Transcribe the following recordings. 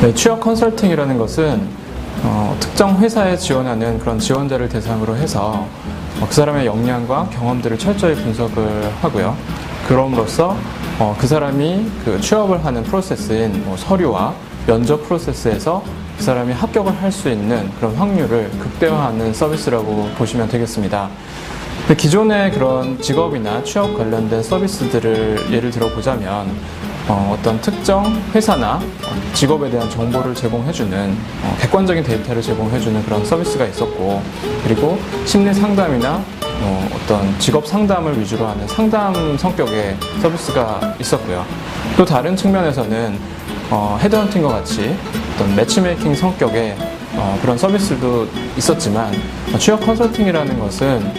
네, 취업 컨설팅이라는 것은 어, 특정 회사에 지원하는 그런 지원자를 대상으로 해서 어, 그 사람의 역량과 경험들을 철저히 분석을 하고요. 그럼으로써 어, 그 사람이 그 취업을 하는 프로세스인 뭐 서류와 면접 프로세스에서 그 사람이 합격을 할 수 있는 그런 확률을 극대화하는 서비스라고 보시면 되겠습니다. 기존의 그런 직업이나 취업 관련된 서비스들을 예를 들어 보자면 어, 떤 특정 회사나 어, 직업에 대한 정보를 제공해주는 어, 객관적인 데이터를 제공해주는 그런 서비스가 있었고 그리고 심리 상담이나 어, 어떤 직업 상담을 위주로 하는 상담 성격의 서비스가 있었고요. 또 다른 측면에서는 어, 헤드헌팅과 같이 어떤 매치메이킹 성격의 어, 그런 서비스도 있었지만 어, 취업 컨설팅이라는 것은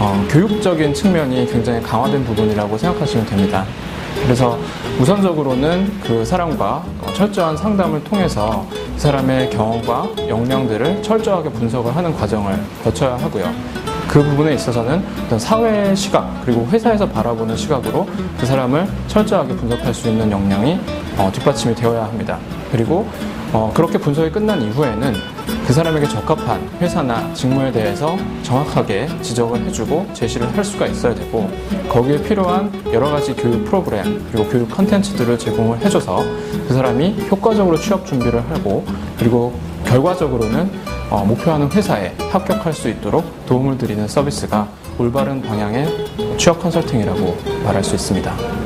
어, 교육적인 측면이 굉장히 강화된 부분이라고 생각하시면 됩니다. 그래서 우선적으로는 그 사람과 어, 철저한 상담을 통해서 그 사람의 경험과 역량들을 철저하게 분석을 하는 과정을 거쳐야 하고요. 그 부분에 있어서는 어떤 사회 시각 그리고 회사에서 바라보는 시각으로 그 사람을 철저하게 분석할 수 있는 역량이 어, 뒷받침이 되어야 합니다. 그리고 어, 그렇게 분석이 끝난 이후에는 그 사람에게 적합한 회사나 직무에 대해서 정확하게 지적을 해주고 제시를 할 수가 있어야 되고 거기에 필요한 여러 가지 교육 프로그램 그리고 교육 컨텐츠들을 제공을 해줘서 그 사람이 효과적으로 취업 준비를 하고 그리고 결과적으로는 어, 목표하는 회사에 합격할 수 있도록 도움을 드리는 서비스가 올바른 방향의 취업 컨설팅이라고 말할 수 있습니다.